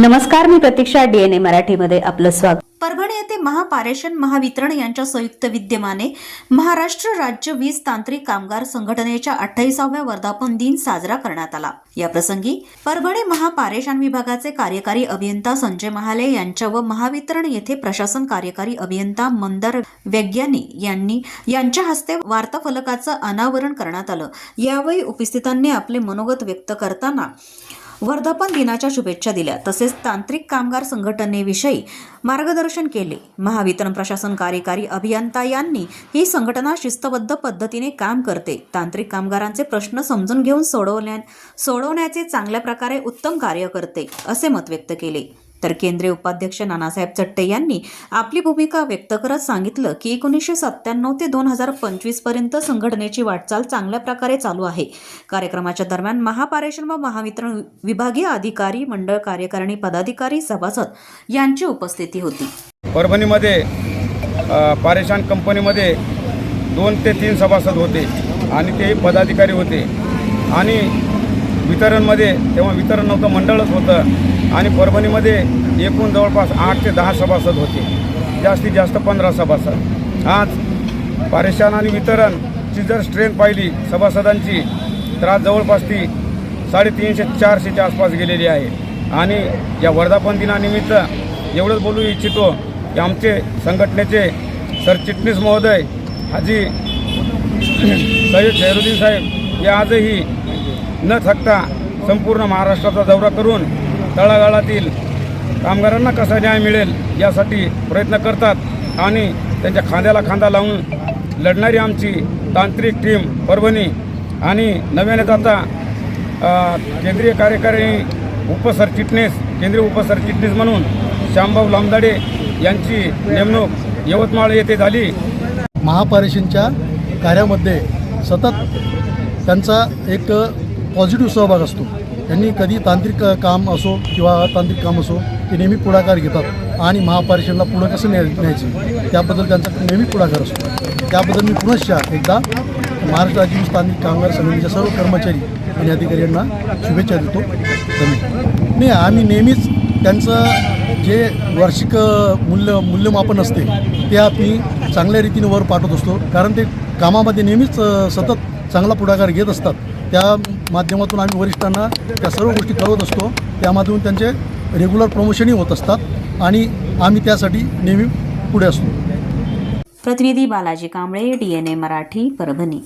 नमस्कार मी प्रतीक्षा डीएनए मराठीमध्ये आपलं स्वागत. परभणी येथे महापारेषण महावितरण यांच्या संयुक्त विद्यमाने महाराष्ट्र राज्य वीज तांत्रिक कामगार संघटनेच्या अठ्ठावीसाव्या वर्धापन दिन साजरा करण्यात आला. या प्रसंगी परभणी महापारेषण विभागाचे कार्यकारी अभियंता संजय महाले यांच्या व महावितरण येथे प्रशासन कार्यकारी अभियंता मंदार वैज्ञानी यांनी यांच्या हस्ते वार्ताफलकाचं अनावरण करण्यात आलं. यावेळी उपस्थितांनी आपले मनोगत व्यक्त करताना वर्धापन दिनाच्या शुभेच्छा दिल्या. तसेच तांत्रिक कामगार संघटनेविषयी मार्गदर्शन केले. महावितरण प्रशासन कार्यकारी अभियंता यांनी ही संघटना शिस्तबद्ध पद्धतीने काम करते. तांत्रिक कामगारांचे प्रश्न समजून घेऊन सोडवण्या सोडवण्याचे चांगल्या प्रकारे उत्तम कार्य करते असे मत व्यक्त केले. तर केंद्रीय उपाध्यक्ष नानासाहेब चट्टे यांनी आपली भूमिका व्यक्त करत सांगितलं की एकोणीसशे सत्त्याण्णव ते दोन हजार पंचवीसपर्यंत संघटनेची वाटचाल चांगल्या प्रकारे चालू आहे. कार्यक्रमाच्या दरम्यान महापारेषण व महावितरण विभागीय अधिकारी मंडळ कार्यकारिणी पदाधिकारी सभासद यांची उपस्थिती होती. परभणीमध्ये पारेषण कंपनीमध्ये दोन ते तीन सभासद होते आणि ते पदाधिकारी होते. आणि वितरणमध्ये तेव्हा वितरण नव्हतं मंडळच होतं. आणि परभणीमध्ये एकूण जवळपास आठ ते दहा सभासद होते. जास्तीत जास्त पंधरा सभासद. आज पारेषण आणि वितरणची जर स्ट्रेंथ पाहिली सभासदांची तर आज जवळपास ती साडेतीनशे चारशेच्या आसपास गेलेली आहे. आणि या वर्धापन दिनानिमित्त एवढंच बोलू इच्छितो की आमचे संघटनेचे सरचिटणीस महोदय हाजी सय्यद झैरुद्दीन साहेब हे आजही न थकता संपूर्ण महाराष्ट्राचा दौरा करून तळागाळातील कामगारांना कसा न्याय मिळेल यासाठी प्रयत्न करतात आणि त्यांच्या खांद्याला खांदा लावून लढणारी आमची तांत्रिक टीम परभणी आणि नव्यानेच आता केंद्रीय कार्यकारिणी उपसरचिटणीस केंद्रीय उपसरचिटणीस म्हणून श्यामभाऊ लामदाडे यांची नेमणूक यवतमाळ येथे झाली. महापारेषणच्या कार्यामध्ये सतत त्यांचा एक पॉझिटिव्ह सहभाग असतो. त्यांनी कधी तांत्रिक काम असो किंवा तांत्रिक काम असो ते नेहमी पुढाकार घेतात आणि महापारिषदला पुढं कसं न्याय न्यायचं? त्याबद्दल त्यांचा नेहमी पुढाकार असतो. त्याबद्दल मी पुनश्च एकदा महाराष्ट्र राज्य स्थानिक कामगार समितीच्या सर्व कर्मचारी आणि अधिकारी यांना शुभेच्छा देतो. धन्यवाद. नाही आम्ही नेहमीच त्यांचं जे वार्षिक मूल्य मूल्यमापन असते ते आम्ही चांगल्या रीतीने वर पाठवत असतो. कारण ते कामामध्ये नेहमीच सतत चांगला पुढाकार घेत असतात. त्या माध्यमातून आम्ही वरिष्ठांना त्या सर्व गोष्टी कळवत असतो. त्यामधून त्यांचे रेग्युलर प्रमोशनही होत असतात आणि आम्ही त्यासाठी नेहमी पुढे असतो. प्रतिनिधी बालाजी कांबळे ए मराठी परभणी.